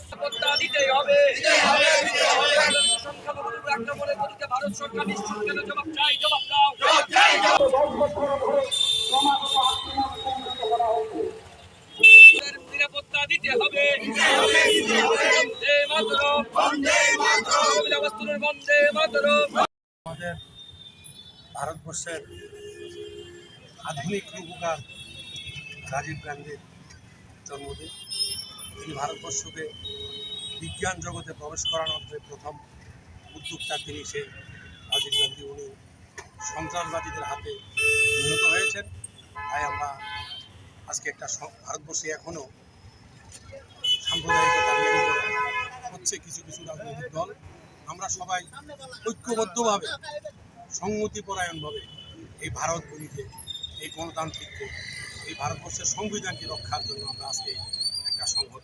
নিরাপত্তা দিতেই হবে। সংখ্যালঘুদের আক্রমণের প্রতিকে ভারত সরকার নিশ্চিত কেন? জবাব চাই জবাব দাও। এর নিরাপত্তা দিতে হবে। বন্দে মাতরম। অবস্থানের বন্দে মাতরম। আমাদের ভারতবর্ষের আধুনিক রূপকার রাজীব গান্ধীর জন্মদিন। তিনি ভারতবর্ষকে বিজ্ঞান জগতে প্রবেশ করানোর যে প্রথম উদ্যোক্তা তিনি, সেই রাজীব গান্ধী উনি সন্ত্রাসবাদীদের হাতে নিহত হয়েছেন। তাই আমরা আজকে একটা ভারতবর্ষে এখনও সাম্প্রদায়িকতা হচ্ছে কিছু কিছু রাজনৈতিক দল। আমরা সবাই ঐক্যবদ্ধভাবে সংহতিপরায়ণভাবে এই ভারত ভূমিকে এই গণতান্ত্রিক এই ভারতবর্ষের সংবিধানকে রক্ষার জন্য আমরা আজকে একটা সংহতি